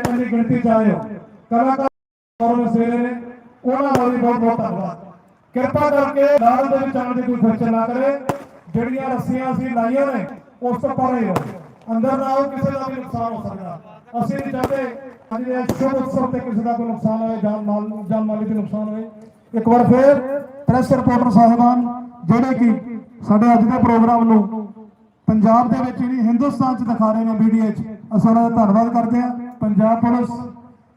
ਇੰਨੀ ਗਿਣਤੀ ਚ ਆਏ ਹੋ ਕਲਾਕਾਰ ਔਰ ਸਵੇਰੇ ਨੇ, ਉਹਨਾਂ ਦਾ ਵੀ ਬਹੁਤ ਬਹੁਤ ਧੰਨਵਾਦ। ਕਿਰਪਾ ਕਰਕੇ ਨਾਲ ਦੇ ਵਿੱਚ ਆਉਣ ਦੀ ਕੋਈ ਖਰਚ ਨਾ ਕਰੇ, ਜਿਹੜੀਆਂ ਰੱਸੀਆਂ ਅਸੀਂ ਲਾਈਆਂ ਨੇ, ਉਸ ਤੋਂ ਪਰੇ ਹੋ ਅੰਦਰ ਨਾ ਆਓ, ਕਿਸੇ ਦਾ ਵੀ ਨੁਕਸਾਨ ਹੋ ਸਕਦਾ। ਅਸੀਂ ਨਹੀਂ ਚਾਹਤੇ ਅੱਜ ਦੇ ਸ਼ੁਭ ਉਤਸਵ ਤੇ ਕਿਸੇ ਦਾ ਕੋਈ ਨੁਕਸਾਨ ਹੋਵੇ ਜਾਨ ਮਾਲ ਜਾਨ ਮਾਲੀ ਤੇ ਨੁਕਸਾਨ ਹੋਵੇ। ਇੱਕ ਵਾਰ ਫੇਰ ਪ੍ਰੈਸ ਰਿਪੋਰਟਰ ਸਾਹਿਬਾਨ, ਜਿਹੜੇ ਕਿ ਸਾਡੇ ਅੱਜ ਦੇ ਪ੍ਰੋਗਰਾਮ ਨੂੰ ਪੰਜਾਬ ਦੇ ਵਿੱਚ ਹੀ ਹਿੰਦੁਸਤਾਨ 'ਚ ਦਿਖਾ ਰਹੇ ਨੇ ਵੀਡੀਓ 'ਚ, ਅਸੀਂ ਉਹਨਾਂ ਦਾ ਧੰਨਵਾਦ ਕਰਦੇ ਹਾਂ। ਪੰਜਾਬ ਪੁਲਿਸ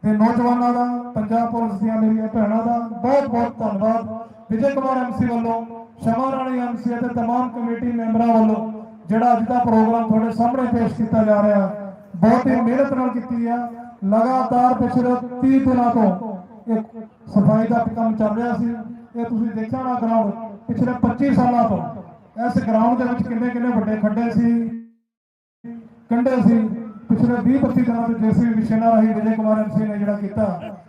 ਤੇ ਨੌਜਵਾਨਾਂ ਦਾ ਪੰਜਾਬ ਪੁਲਿਸ ਦੀਆਂ ਮੇਰੀਆਂ ਭੈਣਾਂ ਦਾ ਬਹੁਤ ਬਹੁਤ ਧੰਨਵਾਦ ਵਿਜੇ ਕੁਮਾਰ ਐਮਸੀ ਵੱਲੋਂ ਸ਼ਮਾ ਰਾਣੀ ਐਮਸੀ ਅਤੇ तमाम ਕਮੇਟੀ ਮੈਂਬਰਾਂ ਵੱਲੋਂ ਜਿਹੜਾ ਅੱਜ ਦਾ ਪ੍ਰੋਗਰਾਮ ਤੁਹਾਡੇ ਸਾਹਮਣੇ ਪੇਸ਼ ਕੀਤਾ ਜਾ ਰਿਹਾ ਬਹੁਤ ਹੀ ਮਿਹਨਤ ਨਾਲ ਕੀਤੀ ਹੈ ਲਗਾਤਾਰ ਪਿਛਲੇ 30 ਦਿਨਾਂ ਤੋਂ ਇੱਕ ਸਫਾਈ ਦਾ ਕੰਮ ਚੱਲ ਰਿਹਾ ਸੀ ਇਹ ਤੁਸੀਂ ਦੇਖਿਆ ਨਾ ਗਰਾਊਂਡ ਪਿਛਲੇ 25 ਸਾਲਾਂ ਤੋਂ ਇਸ ਗਰਾਊਂਡ ਦੇ ਵਿੱਚ ਕਿੰਨੇ ਕਿੰਨੇ ਵੱਡੇ ਖੱਡੇ ਸੀ ਕੰਡੇ ਸੀ ਪਿਛਲੇ 20 25 ਦਿਨਾਂ ਤੋਂ ਜੇਸੀ ਵਿਸ਼ੇਨਾ ਰਾਹੀਂ ਵਿਜੇ ਕੁਮਾਰ ਐਮਸੀ ਨੇ ਜਿਹੜਾ ਕੀਤਾ,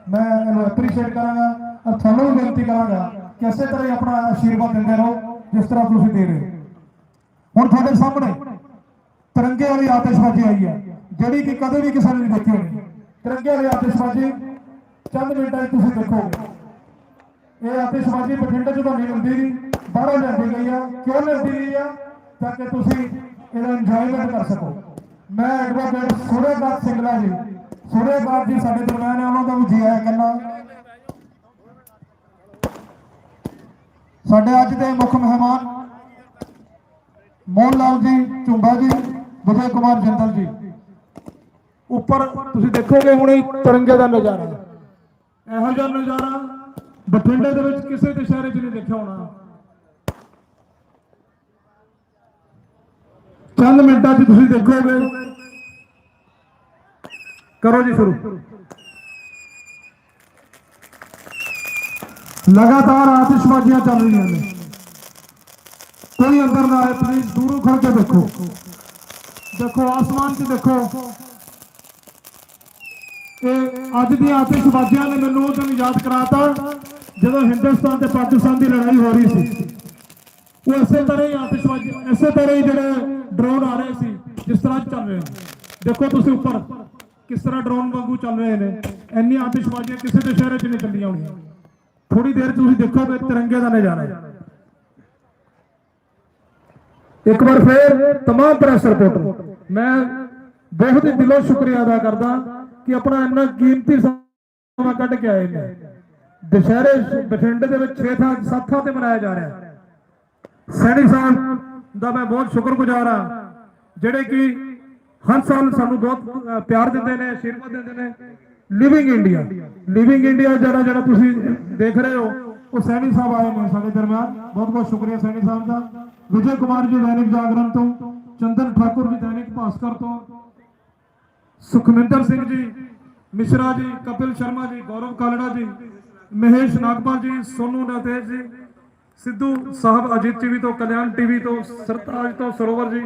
ਮੈਂ ਇਹਨੂੰ ਐਪਰੀਸ਼ੀਏਟ ਕਰਾਂਗਾ ਔਰ ਤੁਹਾਨੂੰ ਵੀ ਬੇਨਤੀ ਕਰਾਂਗਾ ਕਿ ਇਸੇ ਤਰ੍ਹਾਂ ਹੀ ਆਪਣਾ ਆਸ਼ੀਰਵਾਦ ਦਿੰਦੇ ਰਹੋ, ਜਿਸ ਤਰ੍ਹਾਂ ਤੁਸੀਂ ਦੇ ਰਹੇ ਹੋ। ਹੁਣ ਤੁਹਾਡੇ ਸਾਹਮਣੇ ਤਿਰੰਗੇ ਵਾਲੀ ਆਤਿਸ਼ਬਾਜ਼ੀ ਆਈ ਹੈ, ਜਿਹੜੀ ਕਿ ਕਦੇ ਵੀ ਕਿਸੇ ਨੇ ਨਹੀਂ ਦੇਖੀ ਹੋਣੀ। ਤਿਰੰਗੇ ਵਾਲੀ ਆਤਿਸ਼ਬਾਜ਼ੀ, ਚੰਦ ਮਿੰਟਾਂ 'ਚ ਤੁਸੀਂ ਦੇਖੋਗੇ। ਇਹ ਆਤਿਸ਼ਬਾਜ਼ੀ ਬਠਿੰਡੇ 'ਚ ਤਾਂ ਨਹੀਂ ਹੁੰਦੀ ਨਹੀਂ ਬਾਹਰੋਂ ਲਿਆਂਦੀ ਗਈ ਆ, ਕਿਉਂ ਲਿਆਂਦੀ ਗਈ ਆ? ਤਾਂ ਕਿ ਤੁਸੀਂ ਇਹਦਾ ਇੰਜੋਇਮੈਂਟ ਕਰ ਸਕੋ। ਮੈਂ ਐਡਵੋਕੇਟ ਸੁਰੇਦਾਸ ਸਿੰਘਲਾ ਜੀ। ਸੁਰੇਦਾਸ ਜੀ ਸਾਡੇ ਦਰਮਿਆਨ ਹੈ ਉਹਨਾਂ ਦਾ ਵੀ ਜੀ ਆਇਆ ਕਰਨਾ ਸਾਡੇ ਅੱਜ ਦੇ ਮੁੱਖ ਮਹਿਮਾਨ ਮੋਹਨ ਲਾਲ ਜੀ, ਝੁੰਬਾ ਜੀ, ਵਿਜੇ ਕੁਮਾਰ ਜਿੰਦਲ ਜੀ। ਉੱਪਰ ਤੁਸੀਂ ਦੇਖੋਗੇ ਹੁਣੇ ਤਿਰੰਗੇ ਦਾ ਨਜ਼ਾਰਾ। ਇਹੋ ਜਿਹਾ ਨਜ਼ਾਰਾ ਬਠਿੰਡੇ ਦੇ ਵਿੱਚ ਕਿਸੇ ਦੇ ਸ਼ਹਿਰ 'ਚ ਨਹੀਂ ਦੇਖਿਆ ਹੋਣਾ। ਚੰਦ ਮਿੰਟਾਂ 'ਚ ਤੁਸੀਂ ਦੇਖੋਗੇ। ਕਰੋ ਜੀ ਸ਼ੁਰੂ। ਲਗਾਤਾਰ ਆਤਿਸ਼ਬਾਜ਼ੀਆਂ ਚੱਲ ਰਹੀਆਂ ਨੇ। ਕੋਈ ਅੰਦਰ ਨਾ ਆਏ ਪਲੀਜ਼ ਦੂਰੋਂ ਖੜ ਕੇ ਦੇਖੋ। ਦੇਖੋ, ਆਸਮਾਨ 'ਚ ਦੇਖੋ। ਇਹ ਅੱਜ ਦੀਆਂ ਆਤਿਸ਼ਬਾਜ਼ੀਆਂ ਨੇ ਮੈਨੂੰ ਉਹ ਦਿਨ ਯਾਦ ਕਰਾਤਾ, ਜਦੋਂ ਹਿੰਦੁਸਤਾਨ ਤੇ ਪਾਕਿਸਤਾਨ ਦੀ ਲੜਾਈ ਹੋ ਰਹੀ ਸੀ। ਉਹ ਇਸੇ ਤਰ੍ਹਾਂ ਹੀ ਆਤਿਸ਼ਬਾਜ਼ੀ ਇਸੇ ਤਰ੍ਹਾਂ ਹੀ ਜਿਹੜੇ ਡਰੋਨ ਆ ਰਹੇ ਸੀ ਜਿਸ ਤਰ੍ਹਾਂ ਚੱਲ ਰਹੇ ਨੇ ਦੇਖੋ ਤੁਸੀਂ ਉੱਪਰ ਕਿਸ ਤਰ੍ਹਾਂ ਡਰੋਨ ਵਾਂਗੂ ਚੱਲ ਰਹੇ ਨੇ ਇੰਨੀ ਆਤਿਸ਼ਬਾਜ਼ੀਆਂ ਕਿਸੇ ਦੇ ਸ਼ਹਿਰ 'ਚ ਨਹੀਂ ਚੱਲੀਆਂ ਹੋਣੀਆਂ ਥੋੜੀ ਦੇਰ ਤੁਸੀਂ ਦੇਖੋਗੇ ਤਿਰੰਗੇ ਦਾ ਨਜ਼ਾਰਾ ਇੱਕ ਵਾਰ ਫੇਰ तमाम ਪ੍ਰੈਸ ਰਿਪੋਰਟਰ ਮੈਂ ਬਹੁਤ ਹੀ ਦਿਲੋਂ ਸ਼ੁਕਰੀਆ ਅਦਾ ਕਰਦਾ ਕਿ ਆਪਣਾ ਇੰਨਾ ਕੀਮਤੀ ਸਮਾਂ ਕੱਢ ਕੇ ਆਏ ਨੇ ਦੁਸ਼ਹਿਰੇ ਬਠਿੰਡੇ ਦੇ ਵਿੱਚ 6 ਥਾਂ 7 ਥਾਂ ਤੇ ਮਨਾਇਆ ਜਾ ਰਿਹਾ ਹੈ ਸੈਣੀ ਸਾਹਿਬ ਦਾ ਮੈਂ ਬਹੁਤ ਸ਼ੁਕਰਗੁਜ਼ਾਰ ਹਾਂ। ਜਿਹੜੇ ਕਿ ਹਰ ਸਾਲ ਸਾਨੂੰ ਬਹੁਤ ਪਿਆਰ ਦਿੰਦੇ ਨੇ ਆਸ਼ੀਰਵਾਦ ਦਿੰਦੇ ਨੇ। ਲਿਵਿੰਗ ਇੰਡੀਆ ਲਿਵਿੰਗ ਇੰਡੀਆ ਜਿਹੜਾ ਜਿਹੜਾ ਤੁਸੀਂ ਦੇਖ ਰਹੇ ਹੋ, ਉਹ ਸੈਣੀ ਸਾਹਿਬ ਆਏ ਨੇ ਸਾਡੇ ਦਰਮਿਆਨ। ਬਹੁਤ ਬਹੁਤ ਸ਼ੁਕਰੀਆ ਸੈਣੀ ਸਾਹਿਬ ਦਾ। ਵਿਜੇ ਕੁਮਾਰ ਜੀ ਦੈਨਿਕ ਜਾਗਰਣ ਤੋਂ, ਚੰਦਨ ਠਾਕੁਰ ਜੀ ਦੈਨਿਕ ਭਾਸਕਰ ਤੋਂ, ਸੁਖਮਿੰਦਰ ਸਿੰਘ ਜੀ, ਮਿਸ਼ਰਾ ਜੀ, ਕਪਿਲ ਸ਼ਰਮਾ ਜੀ, ਗੌਰਵ ਕਾਲੜਾ ਜੀ, ਮਹੇਸ਼ ਨਾਗਪਾਲ ਜੀ, ਸੋਨੂ ਨਤੇਜ ਜੀ ਸਿੱਧੂ ਸਾਹਿਬ ਅਜੀਤ ਟੀਵੀ ਤੋਂ, ਕਲਿਆਣ ਟੀਵੀ ਤੋਂ, ਸਰਤਾਜ ਤੋਂ, ਸਰੋਵਰ ਜੀ।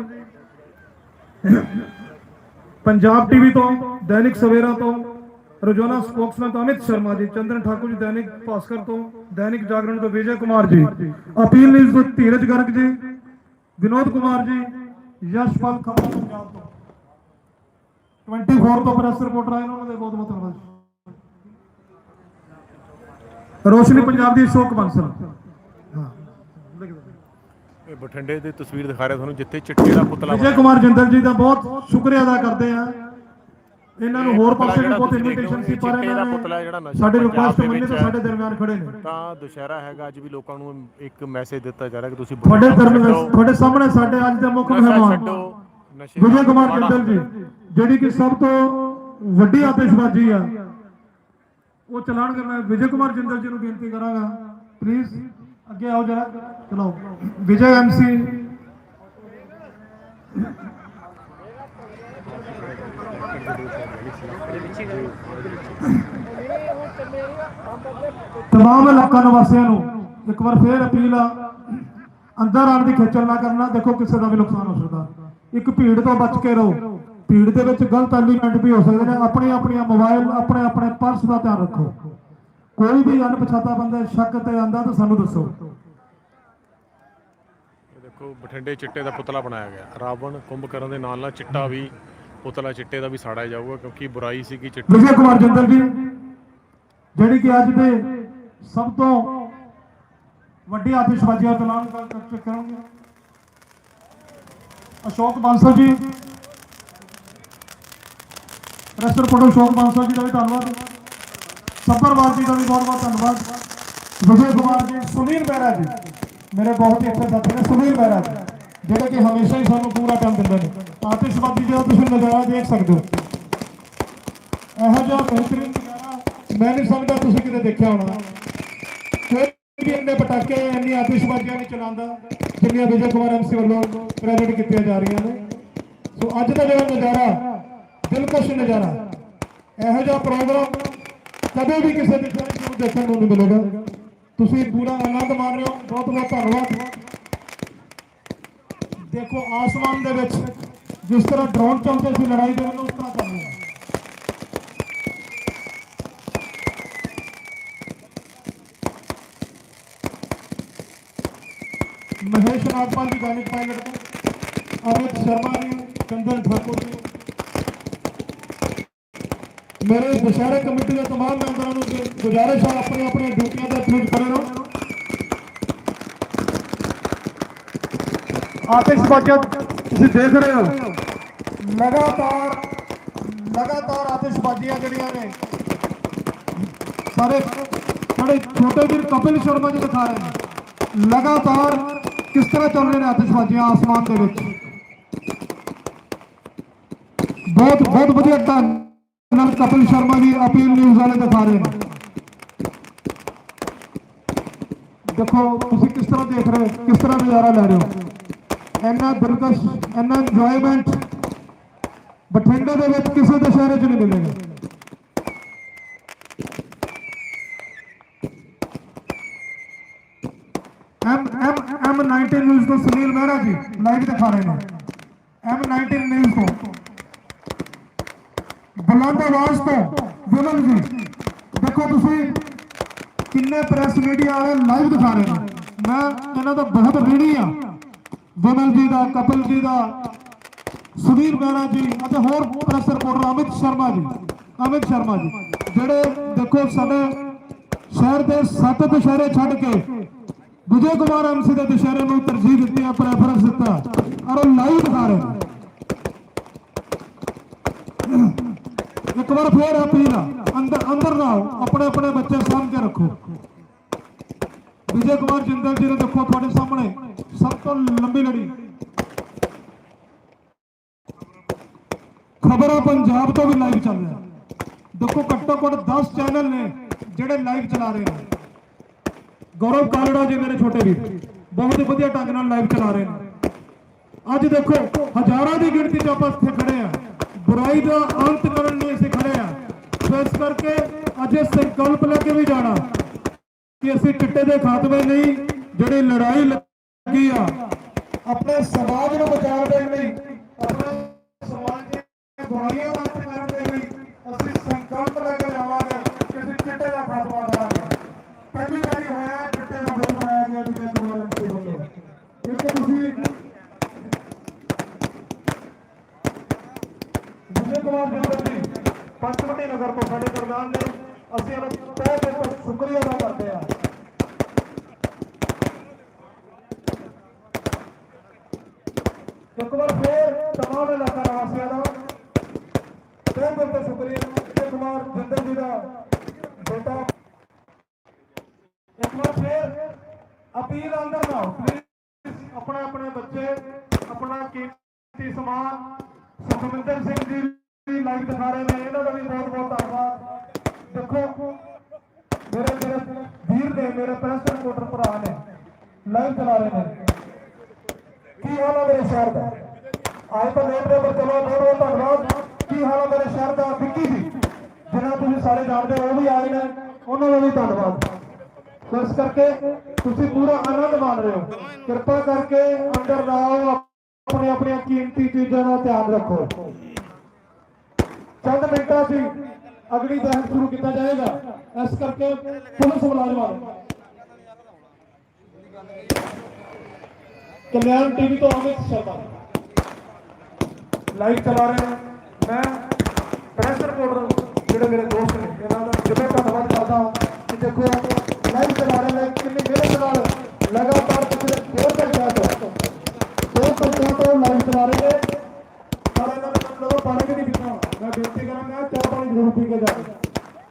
ਪੰਜਾਬ ਟੀਵੀ ਤੋਂ, ਦੈਨਿਕ ਸਵੇਰਾ ਤੋਂ, ਰੋਜ਼ਾਨਾ ਸਪੋਕਸਮੈਨ ਤੋਂ ਅਮਿਤ ਸ਼ਰਮਾ ਜੀ, ਚੰਦਨ ਠਾਕੁਰ ਜੀ, ਦੈਨਿਕ ਭਾਸਕਰ ਤੋਂ, ਦੈਨਿਕ ਜਾਗਰਣ ਤੋਂ ਵਿਜੇ ਕੁਮਾਰ ਜੀ, ਅਪੀਲ ਨਿਊਜ਼ ਤੋਂ ਧੀਰਜ ਗਰਗ ਜੀ, ਵਿਨੋਦ ਕੁਮਾਰ ਜੀ, ਯਸ਼ਪਾਲ ਖੰਬਾ ਪੰਜਾਬ ਤੋਂ। 24 ਤੋਂ ਪ੍ਰੈਸ ਰਿਪੋਰਟਰ ਆਏ ਨੇ, ਉਹਨਾਂ ਦੇ ਬਹੁਤ ਬਹੁਤ ਧੰਨਵਾਦ। ਰੋਸ਼ਨੀ ਪੰਜਾਬ ਦੀ ਅਸ਼ੋਕ ਬੰਸਲ। ਇਹ ਬਠਿੰਡੇ ਦੀ ਤਸਵੀਰ ਦਿਖਾ ਰਿਹਾ ਤੁਹਾਨੂੰ ਜਿੱਥੇ ਚਿੱਟੇ ਦਾ ਪੁਤਲਾ ਵਿਜੇ ਕੁਮਾਰ ਜਿੰਦਲ ਜੀ ਦਾ ਬਹੁਤ ਸ਼ੁਕਰੀਆ ਅਦਾ ਕਰਦੇ ਆ ਇਹਨਾਂ ਨੂੰ ਹੋਰ ਪਾਸੇ ਵੀ ਬਹੁਤ ਇਨਵੀਟੇਸ਼ਨ ਸੀ ਪਰ ਇਹਨਾਂ ਨੇ ਸਾਡੇ ਰਿਕੁਐਸਟ ਮੰਨੇ ਤਾਂ। ਸਾਡੇ ਦਰਮਿਆਨ ਖੜੇ ਨੇ। ਤਾਂ ਦੁਸ਼ਹਿਰਾ ਹੈਗਾ ਅੱਜ ਵੀ ਲੋਕਾਂ ਨੂੰ ਇੱਕ ਮੈਸੇਜ ਦਿੱਤਾ ਜਾ ਰਿਹਾ ਕਿ ਤੁਸੀਂ ਤੁਹਾਡੇ ਤੁਹਾਡੇ ਸਾਹਮਣੇ ਸਾਡੇ ਅੱਜ ਦੇ ਮੁੱਖ ਮਹਿਮਾਨ ਵਿਜੇ ਕੁਮਾਰ ਜਿੰਦਲ ਜੀ ਜਿਹੜੀ ਕਿ ਸਭ ਤੋਂ ਵੱਡੀ ਆਤਿਸ਼ਬਾਜ਼ੀ ਆ। ਉਹ ਚਲਾਣਗੇ ਮੈਂ ਵਿਜੇ ਕੁਮਾਰ ਜਿੰਦਲ ਜੀ ਨੂੰ ਬੇਨਤੀ ਕਰਾਂਗਾ। ਪਲੀਜ਼ ਅੱਗੇ ਆਓ ਜਰਾ, ਚਲੋ। ਵਿਜੇ ਐਮਸੀ ਤਮਾਮ ਇਲਾਕਾ ਨਿਵਾਸੀਆਂ ਨੂੰ ਇੱਕ ਵਾਰ ਫੇਰ ਅਪੀਲ ਆ, ਅੰਦਰ ਆਉਣ ਦੀ ਖੇਚਲ ਨਾ ਕਰਨਾ, ਦੇਖੋ ਕਿਸੇ ਦਾ ਵੀ ਨੁਕਸਾਨ ਹੋ ਸਕਦਾ। ਇੱਕ ਭੀੜ ਤੋਂ ਬਚ ਕੇ ਰਹੋ। ਭੀੜ ਦੇ ਵਿੱਚ ਗਲਤ ਐਲੀਮੈਂਟ ਵੀ ਹੋ ਸਕਦੇ ਨੇ। ਆਪਣੀ ਆਪਣੀਆਂ ਮੋਬਾਈਲ ਆਪਣੇ ਆਪਣੇ ਪਰਸ ਦਾ ਧਿਆਨ ਰੱਖੋ। ਕੋਈ ਵੀ ਅਣਪਛਾਤਾ ਬੰਦਾ ਸ਼ੱਕ ਤੇ ਆਂਦਾ ਤਾਂ ਸਾਨੂੰ ਦੱਸੋ। ਇਹ ਦੇਖੋ ਬਠਿੰਡੇ ਚਿੱਟੇ ਦਾ ਪੁਤਲਾ ਬਣਾਇਆ ਗਿਆ। ਰਾਵਣ ਕੁੰਭਕਰਨ ਦੇ ਨਾਲ ਨਾਲ ਚਿੱਟਾ ਵੀ ਪੁਤਲਾ ਚਿੱਟੇ ਦਾ ਵੀ ਸਾੜਿਆ ਜਾਊਗਾ ਕਿਉਂਕਿ ਬੁਰਾਈ ਸੀਗੀ ਚਿੱਟੇ ਵਿਜੇ ਕੁਮਾਰ ਜਿੰਦਲ ਜੀ ਜਿਹੜੀ ਕਿ ਅੱਜ ਦੇ ਸਭ ਤੋਂ ਵੱਡੀ ਆਤਿਸ਼ਬਾਜ਼ੀ ਦਾ ਐਲਾਨ ਕਰ ਕਰ- ਕਰਨਗੇ ਅਸ਼ੋਕ ਬਾਂਸਲ ਜੀ। ਰੈਸਟਰ ਪ੍ਰੋਡੋ ਅਸ਼ੋਕ ਬਾਂਸਲ ਜੀ ਦਾ ਵੀ ਧੰਨਵਾਦ। ਸੱਭਰਵਾਰ ਜੀ ਦਾ ਵੀ ਬਹੁਤ ਬਹੁਤ ਧੰਨਵਾਦ। ਵਿਜੇ ਕੁਮਾਰ ਜੀ, ਸੁਨੀਲ ਮਹਿਰਾ ਜੀ। ਮੇਰੇ ਬਹੁਤ ਹੀ ਅੱਛੇ ਸਾਥੀ ਨੇ, ਸੁਨੀਲ ਮਹਿਰਾ ਜੀ। ਜਿਹੜੇ ਕਿ ਹਮੇਸ਼ਾ ਹੀ ਸਾਨੂੰ ਪੂਰਾ ਕੰਮ ਦਿੰਦੇ ਨੇ। ਆਤਿਸ਼ਬਾਜ਼ੀ ਜਿਹੜਾ ਤੁਸੀਂ ਨਜ਼ਾਰਾ ਦੇਖ ਸਕਦੇ ਹੋ। ਇਹੋ ਜਿਹਾ ਬਿਹਤਰੀਨ ਨਜ਼ਾਰਾ ਮੈਂ ਨਹੀਂ ਸਮਝਦਾ ਤੁਸੀਂ ਕਿਤੇ ਦੇਖਿਆ ਹੋਣਾ। ਕੋਈ ਵੀ ਇੰਨੇ ਪਟਾਕੇ, ਇੰਨੀ ਆਤਿਸ਼ਬਾਜ਼ੀਆਂ ਨਹੀਂ ਚਲਾਉਂਦਾ, ਜਿੰਨੀਆਂ ਵਿਜੇ ਕੁਮਾਰ ਐਮਸੀ ਵੱਲੋਂ ਕ੍ਰੈਡਿਟ ਕੀਤੀਆਂ ਜਾ ਰਹੀਆਂ ਨੇ। ਸੋ ਅੱਜ ਦਾ ਜਿਹੜਾ ਨਜ਼ਾਰਾ, ਦਿਲਕਸ਼ ਨਜ਼ਾਰਾ, ਇਹੋ ਜਿਹਾ ਪ੍ਰੋਗਰਾਮ ਕਦੇ ਵੀ ਕਿਸੇ ਦੀ ਸ਼ਹਿਰ ਨੂੰ ਦੇਖਣ ਨੂੰ ਨਹੀਂ ਮਿਲੇਗਾ। ਤੁਸੀਂ ਪੂਰਾ ਆਨੰਦ ਮਾਣ ਰਹੇ ਹੋ। ਬਹੁਤ ਬਹੁਤ ਧੰਨਵਾਦ। ਦੇਖੋ, ਆਸਮਾਨ ਦੇ ਵਿੱਚ ਜਿਸ ਤਰ੍ਹਾਂ ਡਰੋਨ ਚੱਲਦੇ ਸੀ ਲੜਾਈ ਦੇ ਵੱਲੋਂ ਉਸ ਤਰ੍ਹਾਂ ਚੱਲ ਰਿਹਾ। ਮਹੇਸ਼ ਨਾਗਪਾਲ ਜੀ ਗਾਇਕ ਪਾਇਲਟ ਅਮਿਤ ਸ਼ਰਮਾ ਜੀ ਚੰਦਨ ਠਾਕੁਰ ਜੀ ਮੇਰੇ ਦੁਸ਼ਹਿਰੇ ਕਮੇਟੀ ਦੇ तमाम ਮੈਂਬਰਾਂ ਨੂੰ ਗੁ- ਗੁਜ਼ਾਰਿਸ਼ ਹੈ ਆਪਣੀ ਆਪਣੀ ਡਿਊਟੀਆਂ ਤੇ ਅਟੈਂਡ ਕਰੇ ਰਹੋ ਆਤਿਸ਼ਬਾਜ਼ੀਆਂ ਤੁਸੀਂ ਦੇਖ ਰਹੇ ਹੋ ਲਗਾਤਾਰ ਲਗਾਤਾਰ ਆਤਿਸ਼ਬਾਜ਼ੀਆਂ ਜਿਹੜੀਆਂ ਨੇ ਸਾਰੇ ਸਾਡੇ ਛੋਟੇ ਵੀਰ ਕਪਿਲ ਸ਼ਰਮਾ ਜੀ ਦਿਖਾ ਰਹੇ ਨੇ ਲਗਾਤਾਰ ਕਿਸ ਤਰ੍ਹਾਂ ਚੱਲ ਰਹੇ ਨੇ ਆਤਿਸ਼ਬਾਜ਼ੀਆਂ ਆਸਮਾਨ ਦੇ ਵਿੱਚ ਬਹੁਤ ਬਹੁਤ ਵਧੀਆ ਢੰਗ ਨਾਲ ਕਪਿਲ ਸ਼ਰਮਾ ਜੀ ਅਪੀਲ ਨਿਊਜ਼ ਵਾਲੇ ਦਿਖਾ ਰਹੇ ਨੇ। ਦੇਖੋ, ਤੁਸੀਂ ਕਿਸ ਤਰ੍ਹਾਂ ਦੇਖ ਰਹੇ, ਕਿਸ ਤਰ੍ਹਾਂ ਨਜ਼ਾਰਾ ਲੈ ਰਹੇ ਹੋ? ਇੰਨਾ ਦਿਲਕਸ਼ ਇੰਨਾ ਇੰਜੋਇਮੈਂਟ ਬਠਿੰਡੇ ਦੇ ਵਿੱਚ ਕਿਸੇ ਦੇ ਸ਼ਹਿਰ 'ਚ ਨਹੀਂ ਮਿਲੇਗਾ। ਐਮ ਐਮ ਐਮ 19 ਨਿਊਜ਼ ਤੋਂ ਸੁਨੀਲ ਮਹਿਰਾ ਜੀ ਲਾਈਵ ਦਿਖਾ ਰਹੇ ਨੇ। ਐਮ 19 ਨਿਊਜ਼ ਤੋਂ। ਬੁਲੰਦ ਆਵਾਜ਼ ਤੋਂ ਵਿਮਲ ਜੀ। ਦੇਖੋ ਤੁਸੀਂ ਕਿੰਨੇ ਪ੍ਰੈਸ ਮੀਡੀਆ ਵਾਲੇ ਲਾਈਵ ਦਿਖਾ ਰਹੇ ਨੇ। ਮੈਂ ਇਹਨਾਂ ਦਾ ਬਹੁਤ ਰੀਣੀ ਆ। ਵਿਮਲ ਜੀ ਦਾ, ਕਪਿਲ ਜੀ ਦਾ, ਸੁਨੀਲ ਮਹਿਰਾ ਜੀ ਅਤੇ ਹੋਰ ਪ੍ਰੈਸ ਰਿਪੋਰਟਰ ਅਮਿਤ ਸ਼ਰਮਾ ਜੀ। ਅਮਿਤ ਸ਼ਰਮਾ ਜੀ, ਜਿਹੜੇ ਦੇਖੋ ਸਾਡੇ ਸ਼ਹਿਰ ਦੇ ਸੱਤ ਦੁਸ਼ਹਿਰੇ ਛੱਡ ਕੇ ਵਿਜੇ ਕੁਮਾਰ ਐਮਸੀ ਦੇ ਦੁਸ਼ਹਿਰੇ ਨੂੰ ਤਰਜੀਹ ਦਿੱਤੀ ਹੈ ਪ੍ਰੈਫਰੈਂਸ ਦਿੱਤਾ ਔਰ ਉਹ ਲਾਈਵ ਦਿਖਾ ਰਹੇ ਨੇ। ਇੱਕ ਵਾਰ ਫੇਰ ਅਪੀਲ ਆ ਅੰਦਰ ਅੰਦਰ ਨਾ ਆਓ ਆਪਣੇ ਆਪਣੇ ਬੱਚੇ ਸਾਂਭ ਕੇ ਰੱਖੋ। ਵਿਜੇ ਕੁਮਾਰ ਜਿੰਦਲ ਜੀ ਨੇ ਦੇਖੋ ਤੁਹਾਡੇ ਸਾਹਮਣੇ, ਸਭ ਤੋਂ ਲੰਬੀ ਲੜੀ। ਖਬਰਾਂ ਪੰਜਾਬ ਤੋਂ ਵੀ ਲਾਈਵ ਚੱਲ ਰਿਹਾ ਦੇਖੋ ਘੱਟੋ ਘੱਟ 10 ਚੈਨਲ ਨੇ ਜਿਹੜੇ ਲਾਈਵ ਚਲਾ ਰਹੇ ਨੇ। ਗੌਰਵ ਕਾਲੜਾ ਜੀ ਮੇਰੇ ਛੋਟੇ ਵੀਰ, ਬਹੁਤ ਹੀ ਵਧੀਆ ਢੰਗ ਨਾਲ ਲਾਈਵ ਚਲਾ ਰਹੇ ਨੇ। ਅੱਜ ਦੇਖੋ ਹਜ਼ਾਰਾਂ ਦੀ ਗਿਣਤੀ 'ਚ ਆਪਾਂ ਇੱਥੇ ਖੜੇ ਆ ਬੁਰਾਈ ਦਾ ਅੰਤ ਕਰਨ ਸੋ ਇਸ ਕਰਕੇ ਅੱਜ ਇਹ ਸੰਕਲਪ ਲੈ ਕੇ ਵੀ ਜਾਣਾ ਕਿ ਅਸੀਂ ਚਿੱਟੇ ਦੇ ਖਾਤਮੇ ਲਈ ਜਿਹੜੀ ਲੜਾਈ ਲੱਗੀ ਆ, ਆਪਣੇ ਸਮਾਜ ਨੂੰ ਬਚਾਉਣ ਦੇ ਲਈ, ਆਪਣੇ ਸਮਾਜ ਦੀਆਂ ਬੁਰਾਈਆਂ ਨੂੰ ਕਰਨ ਦੇ ਲਈ ਅਸੀਂ ਸੰਕਲਪ ਲੈ ਕੇ ਜਾਵਾਂਗੇ ਕਿ ਅਸੀਂ ਚਿੱਟੇ ਦਾ ਖਾਤਮਾ ਕਰਾਂਗੇ। ਪਹਿਲੀ ਵਾਰੀ ਹੋਇਆ ਚਿੱਟੇ ਦਾ ਖਾਤਮਾ ਆਇਆ ਗਿਆ ਵਿਜੇ ਕੁਮਾਰ ਐਮਪੀ ਵੱਲੋਂ ਕਿਉਂਕਿ ਤੁਸੀਂ ਵਿਜੇ ਕੁਮਾਰ ਜਿੰਦਲ ਜੀ ਪੰਚਵਟੀ ਨਗਰ ਤੋਂ ਸਾਡੇ ਅਸੀਂ ਉਹਨਾਂ ਦਾ ਤਹਿ ਦਿਲ ਤੋਂ ਸ਼ੁਕਰੀਆ ਅਦਾ ਕਰਦੇ ਹਾਂ। ਇੱਕ ਵਾਰ ਫੇਰ ਤਮਾਮ ਇਲਾਕਾ ਨਿਵਾਸੀਆਂ ਦਾ। ਤਹਿ ਦਿਲ ਤੋਂ ਸ਼ੁਕਰੀਆ। ਵਿਜੇ ਕੁਮਾਰ ਜਿੰਦਲ ਜੀ ਦਾ ਬੇਟਾ। ਇੱਕ ਵਾਰ ਫੇਰ ਅਪੀਲ ਅੰਦਰ ਨਾ ਪਲੀਜ਼ ਆਪਣੇ ਆਪਣੇ ਬੱਚੇ, ਆਪਣਾ ਕੀਮਤੀ ਸਮਾਨ ਸੁਖਵਿੰਦਰ ਸਿੰਘ ਜੀ ਵੀ ਲਾਈਵ ਦਿਖਾ ਰਹੇ ਨੇ। ਇਹਨਾਂ ਦਾ ਵੀ ਬਹੁਤ ਬਹੁਤ ਧੰਨਵਾਦ ਦੇਖੋ ਮੇਰੇ ਮੇਰੇ ਵੀਰ ਨੇ ਮੇਰੇ ਪ੍ਰੈਸ ਰਿਪੋਰਟਰ ਭਰਾ ਨੇ ਲਾਈਵ ਚਲਾ ਰਹੇ ਨੇ। ਕੀ ਹਾਲ ਹੈ ਮੇਰੇ ਸ਼ਹਿਰ ਦਾ? ਅੱਜ ਤਾਂ ਲੇਟ ਦੇ ਪਰ ਚਲੋ, ਬਹੁਤ ਬਹੁਤ ਧੰਨਵਾਦ। ਕੀ ਹਾਲ ਹੈ ਮੇਰੇ ਸ਼ਹਿਰ ਦਾ? ਵਿੱਕੀ ਜੀ ਜਿਹਨਾਂ ਤੁਸੀਂ ਸਾਰੇ ਜਾਣਦੇ ਹੋ, ਉਹ ਵੀ ਆਏ ਨੇ। ਉਹਨਾਂ ਦਾ ਵੀ ਧੰਨਵਾਦ। ਸੋ ਇਸ ਕਰਕੇ ਤੁਸੀਂ ਪੂਰਾ ਆਨੰਦ ਮਾਣ ਰਹੇ ਹੋ। ਕਿਰਪਾ ਕਰਕੇ ਅੰਦਰ ਨਾ ਆਓ ਆਪਣੀ ਆਪਣੀਆਂ ਕੀਮਤੀ ਚੀਜ਼ਾਂ ਦਾ ਧਿਆਨ ਰੱਖੋ। ਚੰਦ ਮਿੰਟਾਂ 'ਚ ਅਗਲੀ ਬਹਿਸ ਸ਼ੁਰੂ ਕੀਤਾ ਜਾਏਗਾ। ਇਸ ਕਰਕੇ ਪੁਲਿਸ ਮੁਲਾਜ਼ਮਾਂ ਨੂੰ ਕਲਿਆਣ ਟੀਵੀ ਤੋਂ ਅਮਿਤ ਸ਼ਰਮਾ ਲਾਈਵ ਚਲਾ ਰਹੇ ਨੇ ਮੈਂ ਪ੍ਰੈਸ ਰਿਪੋਰਟਰ ਜਿਹੜੇ ਮੇਰੇ ਦੋਸਤ ਨੇ ਇਹਨਾਂ ਦਾ ਜਿਵੇਂ ਧੰਨਵਾਦ ਕਰਦਾ ਹਾਂ ਕਿ ਦੇਖੋ ਲਾਈਵ ਚਲਾ ਰਹੇ ਨੇ ਕਿੰਨੀ ਮਿਹਨਤ ਨਾਲ ਲਗਾਤਾਰ ਪਿਛਲੇ ਦੋ ਘੰਟਿਆਂ ਤੋਂ ਦੋ ਘੰਟਿਆਂ ਤੋਂ ਲਾਈਵ ਚਲਾ ਰਹੇ ਨੇ ਪਰ ਇਹਨਾਂ ਨੇ ਮਤਲਬ ਪਾਣੀ ਵੀ ਨਹੀਂ ਪੀਤਾ ਮੈਂ ਬੇਨਤੀ ਕਰਾਂਗਾ ਚਾਹ ਪਾਣੀ ਜ਼ਰੂਰ ਪੀ ਕੇ ਜਾਓ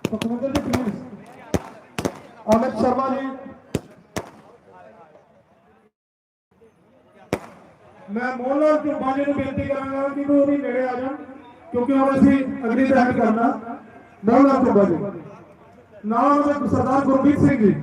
ਸੁਖਮੰਦਰ ਜੀ ਪਲੀਜ਼ ਅਮਿਤ ਸ਼ਰਮਾ ਜੀ ਮੈਂ ਮੋਹਨਲਾਲ ਝੁੰਬਾ ਜੀ ਨੂੰ ਬੇਨਤੀ ਕਰਾਂਗਾ ਕਿ ਉਹ ਵੀ ਨੇੜੇ ਆ ਜਾਣ ਕਿਉਂਕਿ ਹੁਣ ਅਸੀਂ ਅਗਲੀ ਤੈਅ ਕਰਨਾ। ਮੋਹਨਲਾਲ ਝੁੰਬਾ ਜੀ ਨਾਲ ਸਰਦਾਰ ਗੁਰਬੀਰ ਸਿੰਘ ਜੀ।